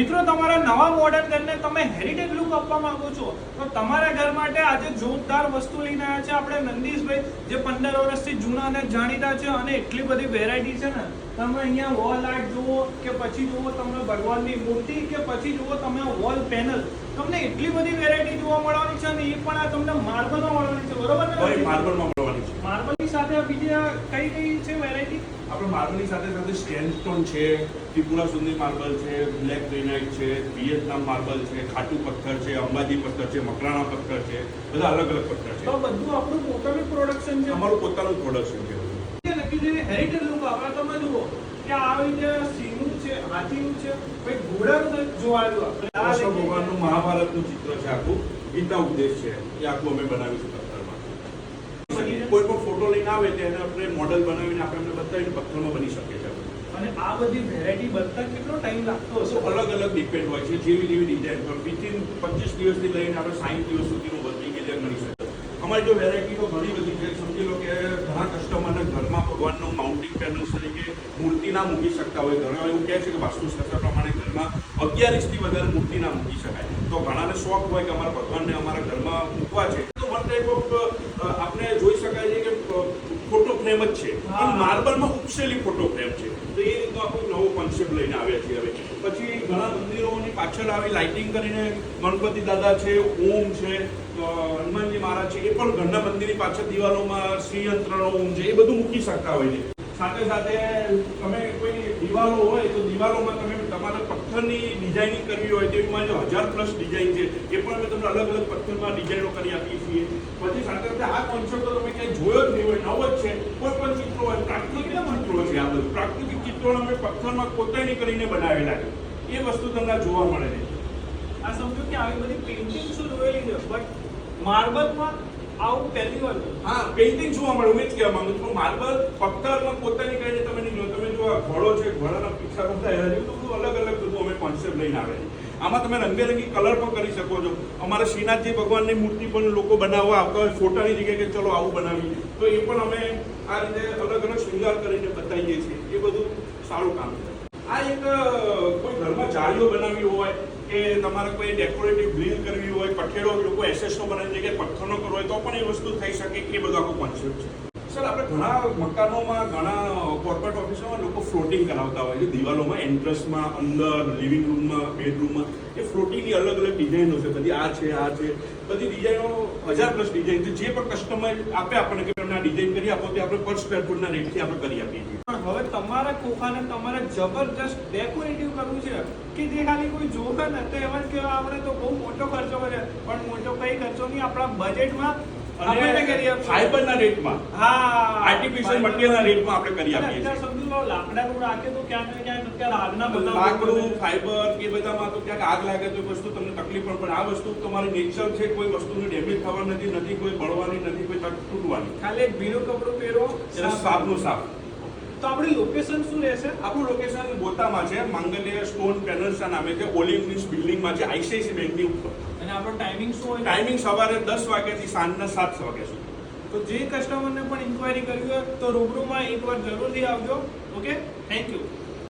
મિત્રો તમારા નવા મોડેલ ઘરને તમે હેરિટેજ લુક આપવા માંગો છો તો તમારા ઘર માટે આજે જોરદાર વસ્તુ લઈને આવ્યા છે આપણે નંદીશભાઈ જે પંદર વર્ષથી જૂના અને જાણીતા છે અને એટલી બધી વેરાયટી છે ને. તમે અહીંયા વોલ આર્ટ જુઓ કે પછી જુઓ તમને ભગવાનની મૂર્તિ કે પછી જુઓ તમે વોલ પેનલ તમને એટલી બધી વેરાયટી જોવા મળવાની છે ને એ પણ આ તમને માર્બલમાં મળવાની છે બરોબર ને? માર્બલમાં મળવાની છે. માર્બલની સાથે બીજી કઈ કઈ છે વેરાયટી આપણે માર્બલની સાથે સાથે સ્ટેનસ્ટોન છે ત્રિપુરા સુંદર માર્બલ છે બ્લેક ગ્રેનાઇટ છે વિયેતનામ માર્બલ છે ખાટુ પથ્થર છે અંબાજી પથ્થર છે મકરાણા પથ્થર છે બધા અલગ અલગ પથ્થર તો છે બધું આપણું પોતાનું પ્રોડક્શન છે? અમારું પોતાનું પ્રોડક્શન છે. નક્કી છે હેરિટેજ લુક આપણે તમે જુઓ કે આ રીતે સિંહનું છે હાથીનું છે ભાઈ ઘોડાનું જોવાયું આપણે ભગવાનનું મહાભારતનું ચિત્ર છે આખું. ગીતા ઉપદેશ છે એ આખું અમે બનાવી છે કોઈ પણ ફોટો લઈને આવે તેને આપણે મોડલ બનાવીને આપણે એમને બતાવીને પથ્થરમાં બની શકે છે. અને આ બધી વેરાયટી બનતા કેટલો ટાઈમ લાગતો હશે? અલગ અલગ ડિપેન્ડ હોય છે. જેવી જેવી ડિઝાઇન પર વિથિન પચીસ દિવસથી લઈને આપણે સાઠ દિવસ સુધીનું બધી એરિયા ગણી શકીએ અમારી જો વેરાયટી તો ઘણી બધી છે. સમજી લો કે ઘણા કસ્ટમરને ઘરમાં ભગવાનનું માઉન્ટિંગ પેનલ્સ તરીકે મૂર્તિ ના મૂકી શકતા હોય. ઘણા એવું કહે છે કે વાસ્તુશાસ્ત્ર પ્રમાણે ઘરમાં અગિયાર ઇંચથી વધારે મૂર્તિ ના મૂકી શકાય. તો ઘણાને શોખ હોય કે અમારા ભગવાનને અમારા ઘરમાં મૂકવા છે. તો વન ટાઈપ ઓફ આપણે જોઈ શકાય છે કે ફોટો ફ્રેમ જ છે. પણ માર્બલમાં ઉપસેલી ફોટો ફ્રેમ છે. તો એ રીતનો આપણે નવો કોન્સેપ્ટ લઈને આવ્યા છીએ હવે. પછી ઘણા મંદિરોની પાછળ આવી લાઇટિંગ કરીને ગણપતિ દાદા છે ઓમ છે હનુમાનજી મહારાજ છે એ પણ ઘરના મંદિરની પાછળ દિવાલોમાં શ્રીયંત્રનો ઓમ છે એ બધું મૂકી શકતા હોય છે. સાથે સાથે તમે કોઈ દિવાલો હોય તો દિવાલોમાં તમે તમારે પથ્થરની ડિઝાઇનિંગ કરવી હોય તેવી મારી હજાર પ્લસ ડિઝાઇન છે એ પણ અમે તમને અલગ અલગ પથ્થરમાં ડિઝાઇનો કરી આપીએ છીએ. પછી સાથે સાથે આ કોન્સેપ્ટ તો તમે ક્યાંય જોયો જ નહીં હોય નવો જ છે. કોઈ પણ ચિત્રો હોય પ્રાકૃતિક ચિત્રો છે આ બધું? પ્રાકૃતિક ચિત્રો અમે પથ્થરમાં કોતરણી કરીને બનાવેલા છે. એ વસ્તુ તમને જોવા મળે છે. આ સમજો કે આવી બધી પેઇન્ટિંગ શું જોયેલી છે? બટ માર્બલમાં આવું પહેલી વાર હા પેઇન્ટિંગ જોવા મળે હું એ જ કહેવા માંગુ છું. માર્બલ પથ્થરમાં કોતરણી કરીને તમે નહીં તમે જો આ ઘોડો છે, ઘોડાના પીછા બધા એના તો બધું અલગ અલગ બધું અમે કોન્સેપ્ટ લઈને આવે છે. આમાં તમે રંગબેરંગી કલર પણ કરી શકો છો. અમારા શ્રીનાથજી ભગવાનની મૂર્તિ પણ લોકો બનાવવા આવતા હોય, ફોટાની જગ્યાએ કે ચલો આવું બનાવીએ. તો એ પણ અમે આ રીતે અલગ અલગ શૃંગાર કરીને બતાવીએ છીએ. એ બધું સારું કામ છે. આ એક કોઈ ઘરમાં જાળીઓ બનાવી હોય કે તમારે કોઈ ડેકોરેટિવ ગ્રીલ કરવી હોય કઠેડો લોકો એસેસનો બનાવી જગ્યાએ પથ્થરનો કરવો હોય, તો પણ એ વસ્તુ થઈ શકે. એ બધો આખો કોન્સેપ્ટ છે. સર આપણે ઘણા મકાનોમાં, ઘણા કોર્પોરેટ ઓફિસોમાં લોકો ફ્લોટિંગ કરાવતા હોય છે. દિવાલોમાં એન્ટ્રન્સમાં અંદર લિવિંગ રૂમમાં બેડરૂમમાં એ ફ્લોટિંગની અલગ અલગ ડિઝાઇનો છે. બધી આ છે આ છે. બધી ડિઝાઇનો હજાર પ્લસ ડિઝાઇન છે. જે પણ કસ્ટમર આપે આપણને કે આ ડિઝાઇન કરી આપો, તે આપણે પર સ્ક્વેર ફૂટના રેટથી આપણે કરી આપીએ છીએ. પણ હવે તમારા ખોખાને તમારે જબરજસ્ત ડેકોરેટિવ કરવું છે કે જે ખાલી કોઈ જોવે ને તો એમ જ કહેવાય આપણે તો બહુ મોટો ખર્ચો કર્યો. પણ મોટો કઈ ખર્ચો નહીં. આપણા બજેટમાં આપણને કરી. ફાઈબરના રેટમાં હા. આર્ટિફિશિયલ મટીરિયલના રેટમાં આપણે કરી આપીએ છીએ. સમજી લો લાકડાનું રાખે તો ક્યાંક ને ક્યાંક અત્યારે આગના બધા લાકડું ફાઈબર કે બધામાં તો ક્યાંક આગ લાગે તો વસ્તુ તમને તકલીફ પણ પણ આ વસ્તુ તમારી નેચર છે કોઈ વસ્તુને ડેમેજ થવા નથી નથી કોઈ બળવાની નથી કોઈ તક તૂટવાની. ખાલી એક ભીનું કપડું પહેરો એટલે સાબનું સાપ તો આપણી લોકેશન શું રહેશે? આપણું લોકેશન બોટામાં છે. માંગલ્ય સ્ટોન પેનલ્સના નામે છે. ઓલિમ્પિક્સ બિલ્ડિંગમાં છે. આઈસીઆઈસી બેંકની ઉપર. અને આપણો ટાઈમિંગ શું હોય? ટાઈમિંગ સવારે દસ વાગ્યાથી સાંજના સાત વાગ્યા સુધી. તો જે કસ્ટમરને પણ ઇન્ક્વાયરી કરવી હોય તો રૂબરૂમાં એકવાર જરૂરથી આવજો. Okay thank you